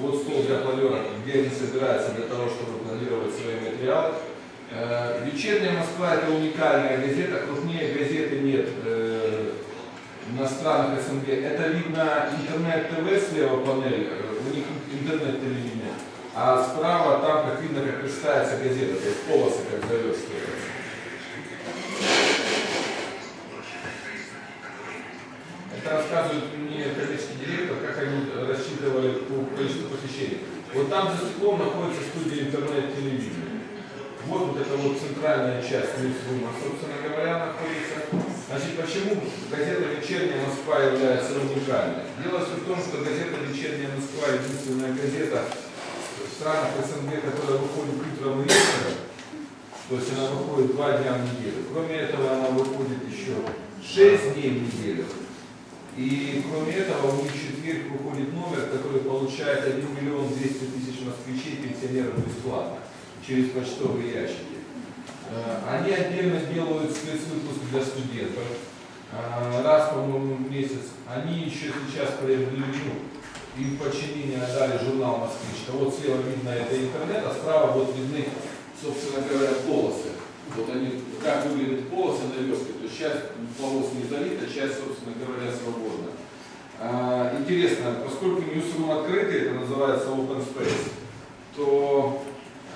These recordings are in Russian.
Вот стол для планера, где они собираются для того, чтобы планировать свои материалы. Э, Вечерняя Москва это уникальная газета, крупнее газеты нет э, на странах СНГ. Это видно интернет-ТВ слева панель, э, у них интернет-телевидение. А справа там, как видно, как листается газета, то есть полосы как заверстываются. Это рассказывает мне коммерческий директор, как они рассчитывали по количеству посещений. Вот там за стеклом находится студия интернет-телевидения. Вот, вот эта вот центральная часть Ньюсрума, собственно говоря, находится. Значит, почему газета «Вечерняя Москва» является уникальной? Дело все в том, что газета «Вечерняя Москва» единственная газета в странах СНГ, которая выходит утром и вечером, то есть она выходит два дня в неделю. Кроме этого, она выходит еще 6 дней в неделю. И кроме этого, у них в четверг выходит номер, который получает 1 миллион 200 тысяч москвичей, пенсионеров бесплатно, через почтовые ящики. Э, Они отдельно делают спецвыпуск для студентов, э, раз, по-моему, в месяц. Они еще сейчас приобрели, им подчинение отдали журнал «Москвич». Вот слева видно это интернет, а справа вот видны, собственно говоря, полосы. Вот они, как выглядят полосы на верстке, то есть часть полос не залита, часть, собственно говоря, свободна. А, интересно, поскольку Newsroom открытый, это называется Open Space, то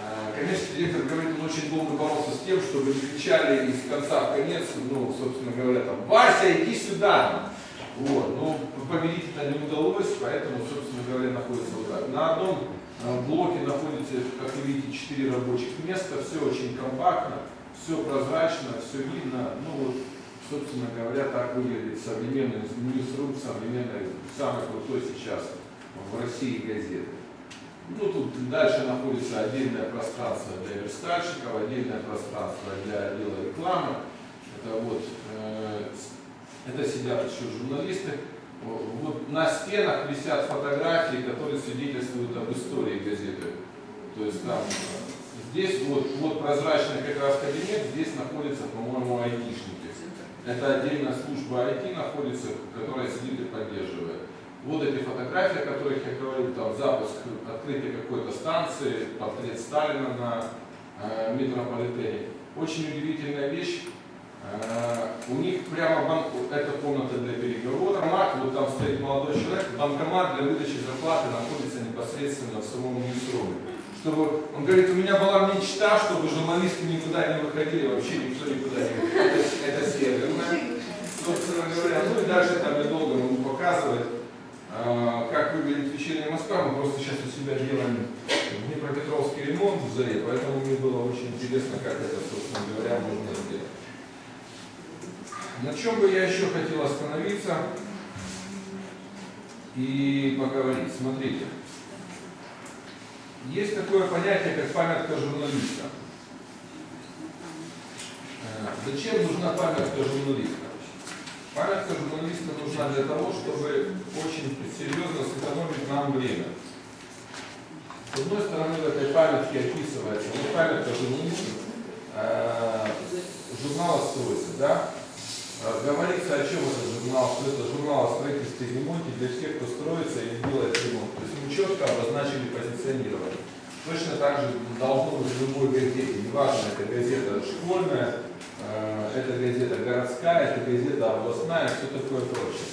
а, коммерческий директор говорит, он очень долго боролся с тем, чтобы не кричали из конца в конец, ну, собственно говоря, там, Вася, иди сюда! Вот, но победить это не удалось, поэтому, собственно говоря, находится вот так. На одном а, блоке находится, как вы видите, четыре рабочих места, все очень компактно, все прозрачно, все видно. Ну вот, собственно говоря, так выглядит современный ньюсрум, современный, самый крутой сейчас в России газеты. Ну, тут дальше находится отдельное пространство для верстальщиков, отдельное пространство для отдела рекламы. Это вот, э, это сидят еще журналисты. Вот на стенах висят фотографии, которые свидетельствуют об истории газеты. То есть там здесь вот, вот прозрачный как раз кабинет, здесь находится, по-моему, айтишники. Это отдельная служба IT находится, которая сидит и поддерживает. Вот эти фотографии, о которых я говорил, там запуск, открытие какой-то станции, портрет Сталина на э, метрополитене. Очень удивительная вещь. Э, у них прямо банк, это комната для переговоров. Банкомат, вот там стоит молодой человек, банкомат для выдачи зарплаты находится непосредственно в самом ньюсруме. Чтобы, он говорит, у меня была мечта, чтобы журналисты никуда не выходили, вообще никто никуда не выходил. Это, это северное. Собственно говоря, ну и дальше там я долго могу показывать, э, как выглядит вечерняя Москва. Мы просто сейчас у себя делаем Днепропетровский ремонт в Заре, поэтому мне было очень интересно, как это, собственно говоря, можно сделать. На чем бы я еще хотел остановиться и поговорить? Смотрите. Есть такое понятие, как памятка журналиста. Э, Зачем нужна памятка журналиста? Памятка журналиста нужна для того, чтобы очень серьезно сэкономить нам время. С одной стороны, в этой памятке описывается, вот памятка журналиста, э, журнала «Стройся», да? Э, Говорится о чем этот журнал, что это журнал о строительстве и ремонте для всех, кто строится и делает ремонт. То есть мы четко обозначили позиционирование. Точно так же должно быть в любой газете, неважно, это газета школьная, э, это газета городская, это газета областная, все такое прочее.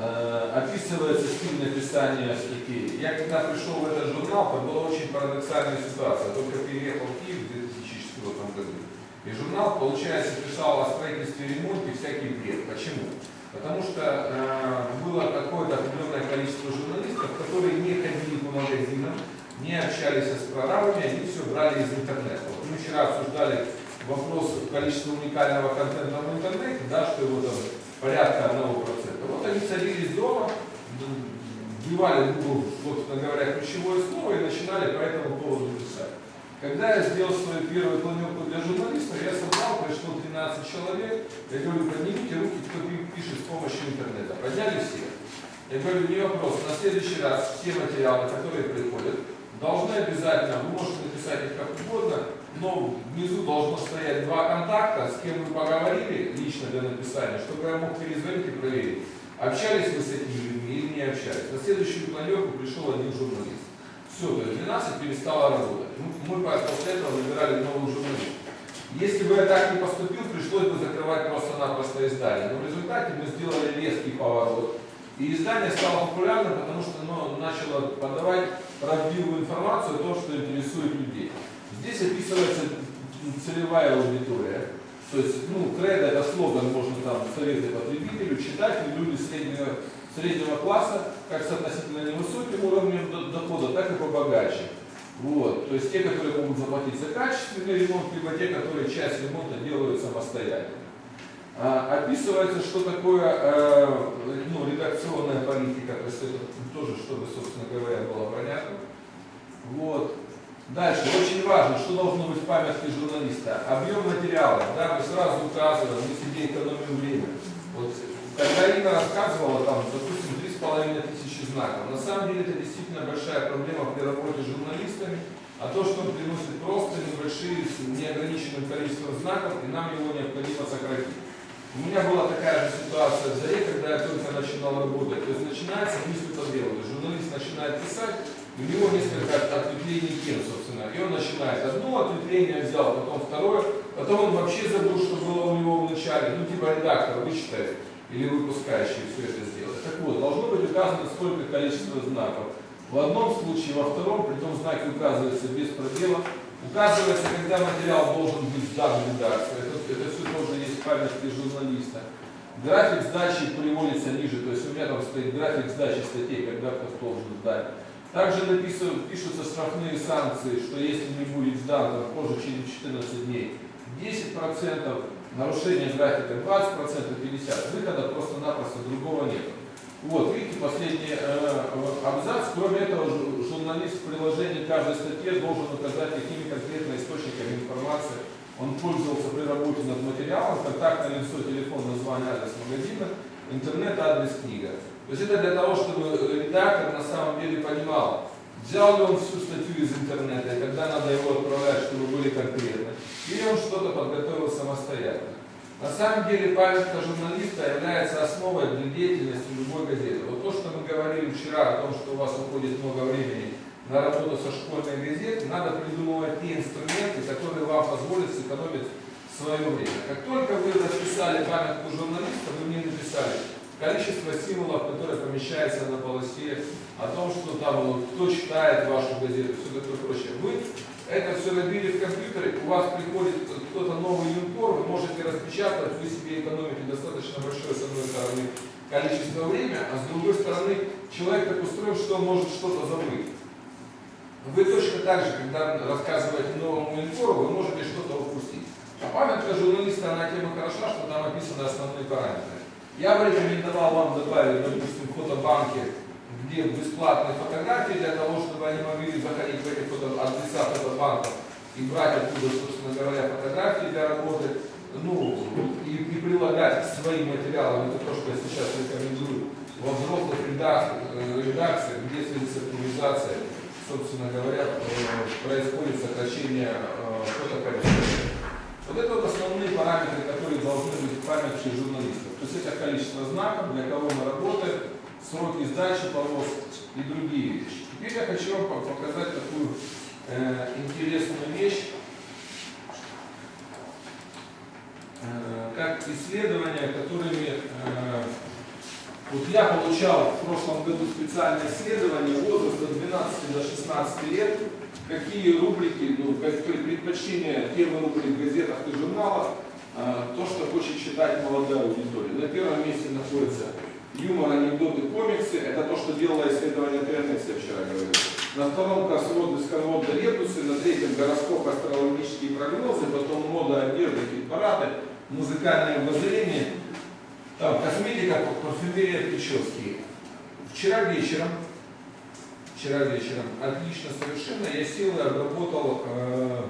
Э, Описывается стиль написания статей. Я когда пришел в этот журнал, то была очень парадоксальная ситуация. Только переехал в Киев в 2004 году. И журнал, получается, писал о строительстве ремонте всякий бред. Почему? Потому что э, было какое-то определенное количество журналистов, которые не ходили по магазинам, не общались с прорабами, они все брали из интернета. Вот мы вчера обсуждали вопрос количества уникального контента в интернете, да, что его там порядка 1%. Вот они садились дома, вбивали в Google, собственно говоря, ключевое слово и начинали по этому поводу писать. Когда я сделал свою первую планерку для журналистов, я собрал, пришло 13 человек, я говорю, поднимите руки, кто пишет с помощью интернета. Подняли все. Я говорю, не вопрос, на следующий раз все материалы, которые приходят, должны обязательно, вы можете написать их как угодно, но внизу должно стоять два контакта, с кем вы поговорили лично для написания, чтобы я мог перезвонить и проверить, общались вы с этими людьми или не общались. На следующую планерку пришел один журналист. Все, то есть 12 перестала работать. Мы, мы после этого выбирали новых журналистов. Если бы я так не поступил, пришлось бы закрывать просто-напросто издание. Но в результате мы сделали резкий поворот. И издание стало популярным, потому что оно начало подавать правдивую информацию о том, что интересует людей. Здесь описывается целевая аудитория. То есть, ну, кредо это слоган, можно там советы потребителю, читателю, люди среднего, среднего класса, как с относительно невысоким уровнем дохода, так и побогаче. Вот. То есть те, которые могут заплатить за качественный ремонт, либо те, которые часть ремонта делают самостоятельно. А, описывается, что такое э, ну, редакционная политика, то есть это тоже, чтобы, собственно говоря, было понятно. Вот. Дальше, очень важно, что должно быть в памятке журналиста. Объем материала, да, мы сразу указываем, мы себе экономим время. Вот, когда Инна рассказывала, там, допустим, три с половиной тысячи знаков, на самом деле это действительно большая проблема при работе с журналистами, а то, что он приносит просто небольшие, с неограниченным количеством знаков, и нам его необходимо сократить. У меня была такая же ситуация в заре, когда я только начинал работать. То есть начинается мысль по делу. Журналист начинает писать, у него несколько ответвлений тем, собственно. И он начинает одно ответвление взял, потом второе, потом он вообще забыл, что было у него в начале. Ну, типа редактор вычитает или выпускающий все это сделает. Так вот, должно быть указано сколько количество знаков. В одном случае, во втором, при том знаки указываются без пробела. Указывается, когда материал должен быть сдан в редакцию. Это, это все памятке журналиста. График сдачи приводится ниже, то есть у меня там стоит график сдачи статей, когда кто должен сдать. Также написывают, пишутся штрафные санкции, что если не будет сдан там, позже через 14 дней, 10%, нарушение графика 20%, 50%, выхода просто-напросто другого нет. Вот, видите, последний э, абзац. Кроме этого, журналист в приложении каждой статье должен указать, какими конкретно источниками информации он пользовался при работе над материалом, контактное лицо, телефон, название, адрес магазина, интернет, адрес, книга. То есть это для того, чтобы редактор на самом деле понимал, взял ли он всю статью из интернета, и когда надо его отправлять, чтобы были конкретны, или он что-то подготовил самостоятельно. На самом деле памятка журналиста является основой для деятельности любой газеты. Вот то, что мы говорили вчера о том, что у вас уходит много времени на работу со школьной газетой, надо придумывать те инструменты, которые вам позволят сэкономить свое время. Как только вы расписали памятку журналиста, вы мне написали, количество символов, которое помещается на полосе, о том, что там кто читает вашу газету, все такое прочее. Вы это все набили в компьютере, у вас приходит кто-то новый юнкор, вы можете распечатать, вы себе экономите достаточно большое, с одной стороны, количество времени, а с другой стороны, человек так устроен, что он может что-то забыть. Вы точно так же, когда рассказываете новому юнкору, вы можете что-то упустить. А памятка журналиста, она тема хороша, что там описаны основные параметры. Я бы рекомендовал вам добавить, допустим, фотобанки, где бесплатные фотографии для того, чтобы они могли заходить в эти фото, адреса фотобанков и брать оттуда, собственно говоря, фотографии для работы, ну, и, и прилагать к своим материалам. Это то, что я сейчас рекомендую во взрослых э, редакциях где с цифровизация, собственно говоря, э, происходит сокращение э, фотоколичества. Вот это вот основные параметры, которые должны быть в памяти журналистов. То есть это количество знаков, для кого мы работаем, сроки сдачи полос и другие вещи. Теперь я хочу вам показать такую э, интересную вещь, э, как исследования, которыми э, вот я получал в прошлом году специальное исследование возраста 12 до 16 лет, какие рубрики, ну, какие предпочтения темы рубрик в газетах и журналах, а, то, что хочет читать молодая аудитория. На первом месте находится юмор, анекдоты, комиксы. Это то, что делало исследование я вчера говорил. На втором кроссворд, бесконводно ребусы, на третьем гороскоп, астрологические прогнозы, потом мода, одежда, хит-парады, музыкальное обозрение, там, косметика, парфюмерия, прически. Вчера вечером вчера вечером. Отлично, совершенно. Я сел и обработал, э,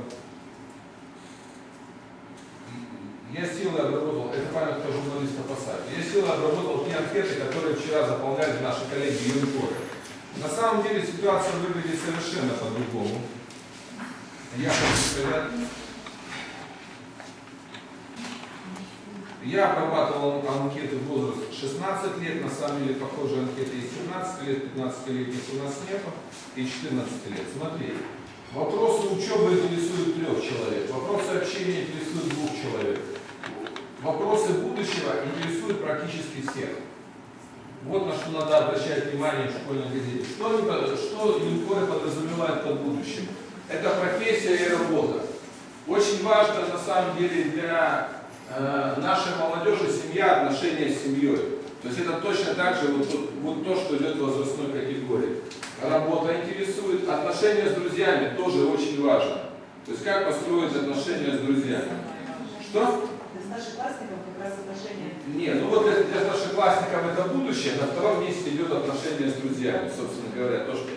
я сел и обработал, это памятка журналиста сайте, я сел и обработал те анкеты, которые вчера заполняли наши коллеги Юнкоры. На самом деле ситуация выглядит совершенно по-другому. Я хочу сказать, я обрабатывал анкеты в возраст 16 лет, на самом деле похожие анкеты есть 17 лет, 15 лет у нас нету, и 14 лет. Смотри, вопросы учебы интересуют трех человек, вопросы общения интересуют двух человек, вопросы будущего интересуют практически всех. Вот на что надо обращать внимание в школьной газете. Что, что юнкоры подразумевают под будущим? Это профессия и работа. Очень важно на самом деле для э, нашей молодежи семья, отношения с семьей. То есть это точно так же вот, вот- вот то, что идет в возрастной категории. Работа интересует, отношения с друзьями тоже очень важно. То есть как построить отношения с друзьями. Что? Для старшеклассников как раз отношения. Нет, ну вот для, для старшеклассников это будущее, на втором месте идет отношения с друзьями, собственно говоря. То, что,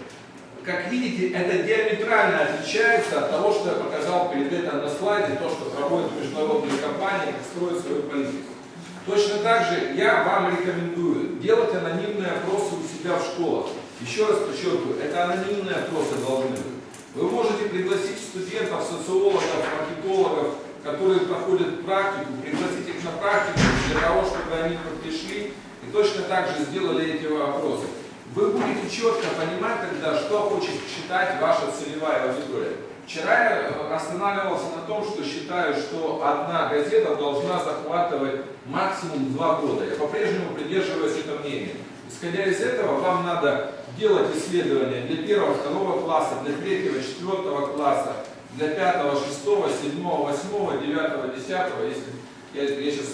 как видите, это диаметрально отличается от того, что я показал перед этим на слайде, то, что проводят международные компании, как строят свою политику. Точно так же я вам рекомендую делать анонимные опросы у себя в школах. Еще раз подчеркиваю, это анонимные опросы должны быть. Вы можете пригласить студентов, социологов, маркетологов, которые проходят практику, пригласить их на практику для того, чтобы они пришли и точно так же сделали эти опросы. Вы будете четко понимать тогда, что хочет читать ваша целевая аудитория. Вчера я э, останавливался на том, что считаю, что одна газета должна захватывать максимум два года. Я по-прежнему придерживаюсь этого мнения. Исходя из этого, вам надо делать исследования для первого, второго класса, для третьего, четвертого класса, для пятого, шестого, седьмого, восьмого, девятого, десятого. Если я, я сейчас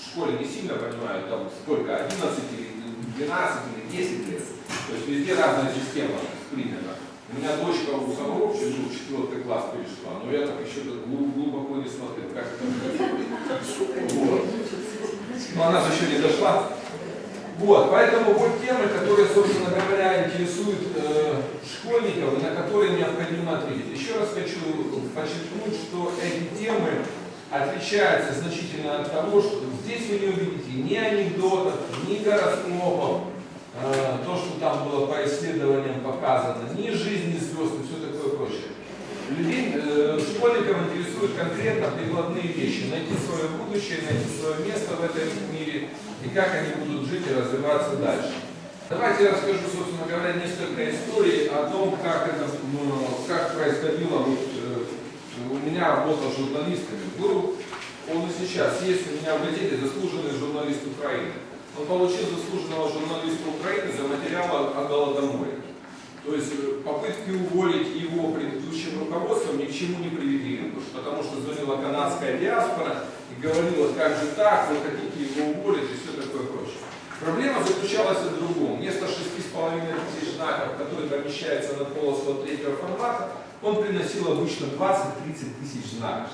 в школе не сильно понимаю, там сколько, 11 или 12 или 10 лет. То есть везде разная система принята. У меня дочка у самого в четвертый класс перешла, но я так еще глубоко не смотрел, как это. Вот. Но она же еще не дошла. Вот, поэтому вот темы, которые, собственно говоря, интересуют э, школьников, и на которые необходимо ответить. Еще раз хочу подчеркнуть, что эти темы отличаются значительно от того, что здесь вы не увидите ни анекдотов, ни гороскопов, то, что там было по исследованиям показано, ни жизни звезд и все такое прочее. Людей, э, школьников интересуют конкретно прикладные вещи. Найти свое будущее, найти свое место в этом мире и как они будут жить и развиваться дальше. Давайте я расскажу, собственно говоря, несколько историй о том, как это ну, как происходило вот, э, у меня работа с журналистами. Был, он и сейчас есть у меня в газете заслуженный журналист Украины. Он получил заслуженного журналиста Украины за материалы о Голодоморе. То есть э, попытки уволить его предыдущим руководством ни к чему не привели, потому что звонила канадская диаспора и говорила, как же так, вы хотите его уволить и все такое прочее. Проблема заключалась в другом. Вместо 6,5 тысяч знаков, которые помещаются на полосу третьего формата, он приносил обычно 20-30 тысяч знаков.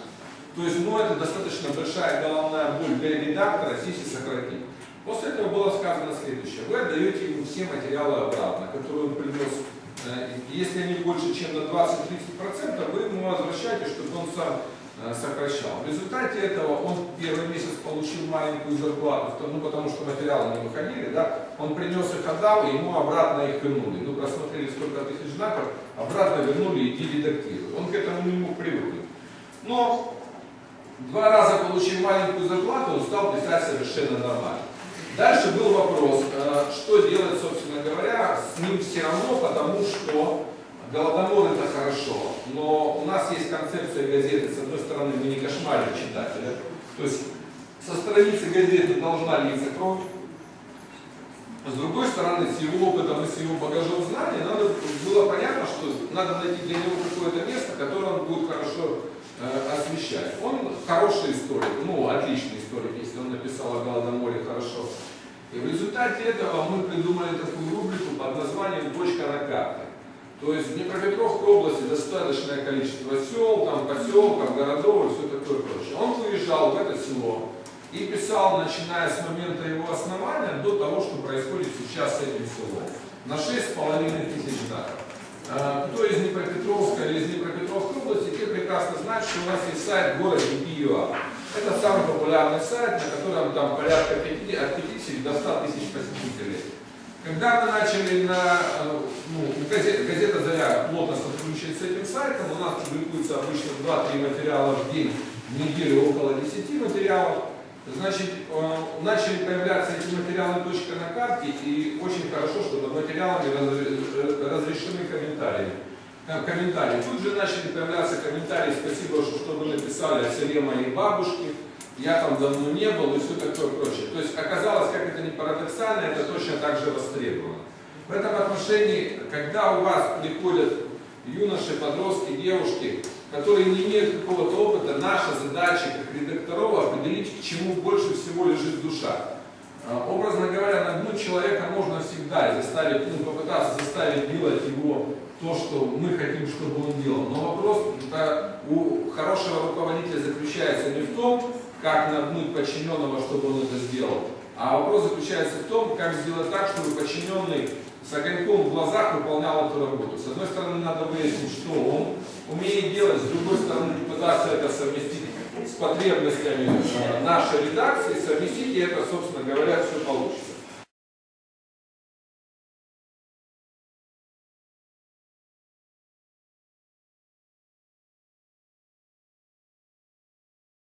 То есть, ну, это достаточно большая головная боль для редактора, здесь и сократить. После этого было сказано следующее. Вы отдаете ему все материалы обратно, которые он принес. Э, Если они больше, чем на 20-30%, вы ему возвращаете, чтобы он сам э, сокращал. В результате этого он первый месяц получил маленькую зарплату, ну потому что материалы не выходили, да, он принес их, отдал, и ему обратно их вернули. Ну, просмотрели сколько тысяч знаков, обратно вернули, иди редактируй. Он к этому не мог привыкнуть. Но два раза получив маленькую зарплату, он стал писать совершенно нормально. Дальше был вопрос, э, что делать, собственно говоря, с ним все равно, потому что Голодомор это хорошо, но у нас есть концепция газеты, с одной стороны, мы не кошмарим читателя, то есть со страницы газеты должна литься кровь, с другой стороны, с его опытом и с его багажом знаний, надо, было понятно, что надо найти для него какое-то место, которое он будет хорошо э, освещать. Он хороший историк, ну, отличный историк, если он написал о Голодоморе хорошо. И в результате этого мы придумали такую рубрику под названием «Точка на карте». То есть в Днепропетровской области достаточное количество сел, там, поселков, городов и все такое прочее. Он выезжал в это село и писал, начиная с момента его основания до того, что происходит сейчас с этим селом. На 6,5 тысяч знаков. А, Кто из Днепропетровска или из Днепропетровской области, те прекрасно знают, что у нас есть сайт город Юа. Это самый популярный сайт, на котором там порядка 50, от 50 до 100 тысяч посетителей. Когда мы начали на, э, ну, газета, газета «Заря» плотно сотрудничает с этим сайтом. У нас публикуется обычно 2-3 материала в день, в неделю около 10 материалов. Значит, э, начали появляться эти материалы точка на карте, и очень хорошо, что под материалами разре- разрешены комментарии. Э, комментарии. Тут же начали появляться комментарии, спасибо, что, вы написали о селе моей бабушки, я там давно не был и все такое прочее. То есть оказалось, как это не парадоксально, это точно так же востребовано. В этом отношении, когда у вас приходят юноши, подростки, девушки, которые не имеют какого-то опыта, наша задача как редакторов определить, к чему больше всего лежит душа. А, Образно говоря, нагнуть человека можно всегда заставить, ну, попытаться заставить делать его то, что мы хотим, чтобы он делал. Но вопрос да, у хорошего руководителя заключается не в том, как нагнуть подчиненного, чтобы он это сделал, а вопрос заключается в том, как сделать так, чтобы подчиненный с огоньком в глазах выполнял эту работу. С одной стороны, надо выяснить, что он умеет делать, с другой стороны, пытаться это совместить с потребностями э, нашей редакции, совместить, и это, собственно говоря, все получится.